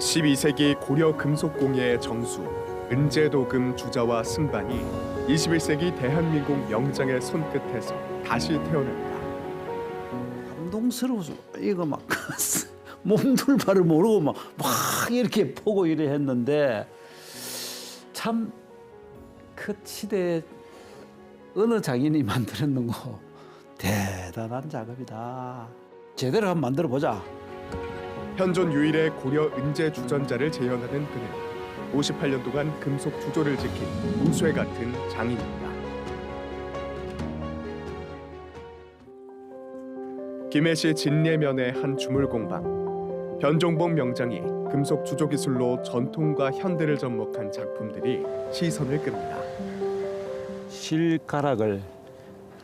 12세기 고려 금속공예의 정수 은제도금 주자와 승반이 21세기 대한민국 명장의 손끝에서 다시 태어납니다. 감동스러워서 이거 막 몸둘 바를 모르고 막, 막 이렇게 보고 이래 했는데 참 그 시대에 어느 장인이 만들었는고 대단한 작업이다. 제대로 한번 만들어 보자. 현존 유일의 고려 은제 주전자를 재현하는 그는 58년 동안 금속 주조를 지킨 우쇠 같은 장인입니다. 김해시 진례면의 한 주물공방 변종복 명장이 금속 주조 기술로 전통과 현대를 접목한 작품들이 시선을 끕니다. 실가락을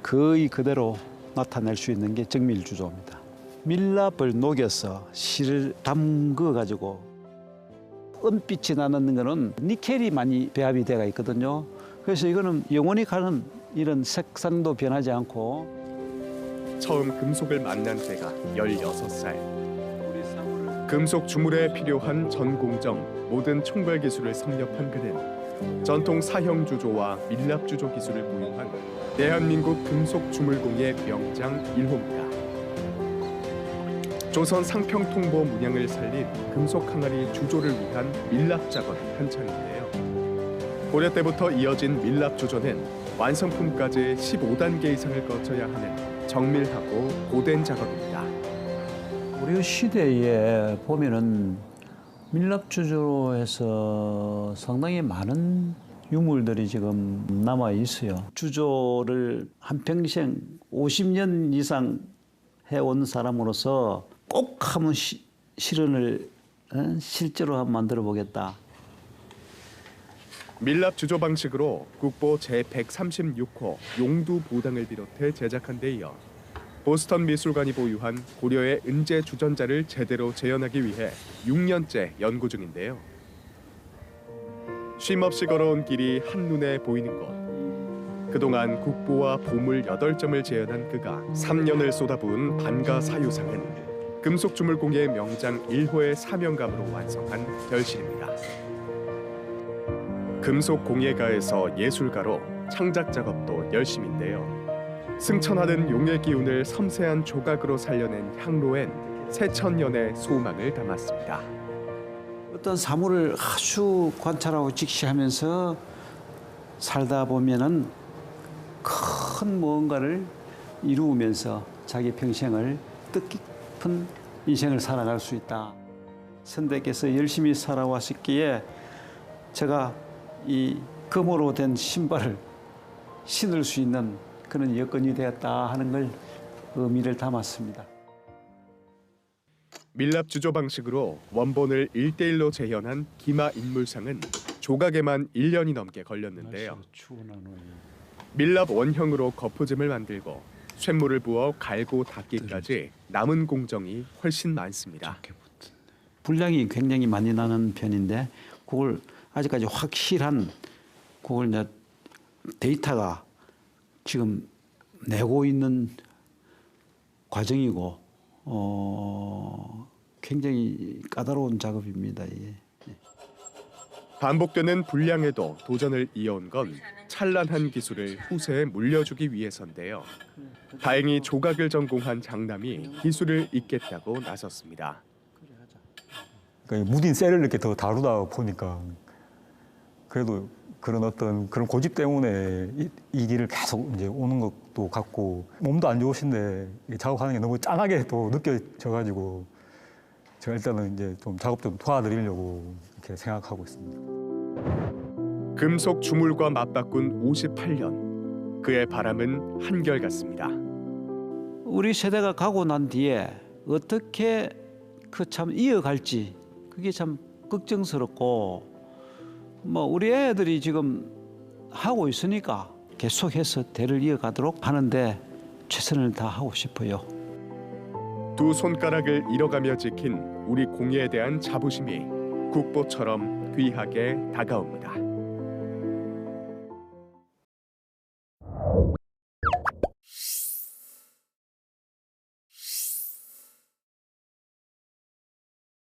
거의 그대로 나타낼 수 있는 게 정밀 주조입니다. 밀랍을 녹여서 실을 담궈 가지고 은빛이 나는 거는 니켈이 많이 배합이 돼가 있거든요. 그래서 이거는 영원히 가는 이런 색상도 변하지 않고 처음 금속을 만난 때가 16살. 금속 주물에 필요한 전 공정 모든 총괄 기술을 섭렵한 그는 전통 사형 주조와 밀랍 주조 기술을 보유한 대한민국 금속 주물공예 명장 1호입니다. 조선 상평통보 문양을 살린 금속 항아리 주조를 위한 밀랍 작업이 한창인데요. 고려 때부터 이어진 밀랍 주조는 완성품까지 15단계 이상을 거쳐야 하는 정밀하고 고된 작업입니다. 우리 시대에 보면은 밀랍 주조에서 상당히 많은 유물들이 지금 남아 있어요. 주조를 한 평생 50년 이상 해온 사람으로서 꼭 한번 시, 실현을 어? 실제로 한번 만들어 보겠다. 밀랍 주조 방식으로 국보 제136호 용두 보당을 비롯해 제작한 데 이어 보스턴 미술관이 보유한 고려의 은제 주전자를 제대로 재현하기 위해 6년째 연구 중인데요. 쉼없이 걸어온 길이 한눈에 보이는 곳. 그동안 국보와 보물 8점을 재현한 그가 3년을 쏟아부은 반가 사유상은 금속 주물공예 명장 1호의 사명감으로 완성한 결실입니다. 금속 공예가에서 예술가로 창작 작업도 열심인데요. 승천하는 용의 기운을 섬세한 조각으로 살려낸 향로엔 새천년의 소망을 담았습니다. 어떤 사물을 아주 관찰하고 직시하면서 살다 보면은 큰 무언가를 이루면서 자기 평생을 뜻깊 은 인생을 살아갈 수 있다. 선대께서 열심히 살아왔었기에 제가 이 금으로 된 신발을 신을 수 있는 그런 여건이 되었다 하는 걸 의미를 담았습니다. 밀랍 주조 방식으로 원본을 1대1로 재현한 기마 인물상은 조각에만 1년이 넘게 걸렸는데요. 밀랍 원형으로 거푸짐을 만들고 쇳물을 부어 갈고 닦기까지 남은 공정이 훨씬 많습니다. 분량이 굉장히 많이 나는 편인데 그걸 아직까지 확실한 그걸 이제 데이터가 지금 내고 있는 과정이고 어 굉장히 까다로운 작업입니다. 예. 반복되는 불량에도 도전을 이어온 건 찬란한 기술을 후세에 물려주기 위해서인데요. 다행히 조각을 전공한 장남이 기술을 잇겠다고 나섰습니다. 그러니까 무딘 셀을 이렇게 더 다루다 보니까 그래도 그런 어떤 그런 고집 때문에 이, 이 길을 계속 이제 오는 것도 같고 몸도 안 좋으신데 이 작업하는 게 너무 짠하게 또 느껴져가지고 제가 일단은 이제 좀 작업 좀 도와드리려고 이렇게 생각하고 있습니다. 금속 주물과 맞바꾼 58년 그의 바람은 한결같습니다. 우리 세대가 가고 난 뒤에 어떻게 그 참 이어갈지 그게 참 걱정스럽고 뭐 우리 애들이 지금 하고 있으니까 계속해서 대를 이어가도록 하는데 최선을 다하고 싶어요. 두 손가락을 잃어가며 지킨 우리 공예에 대한 자부심이 국보처럼 귀하게 다가옵니다.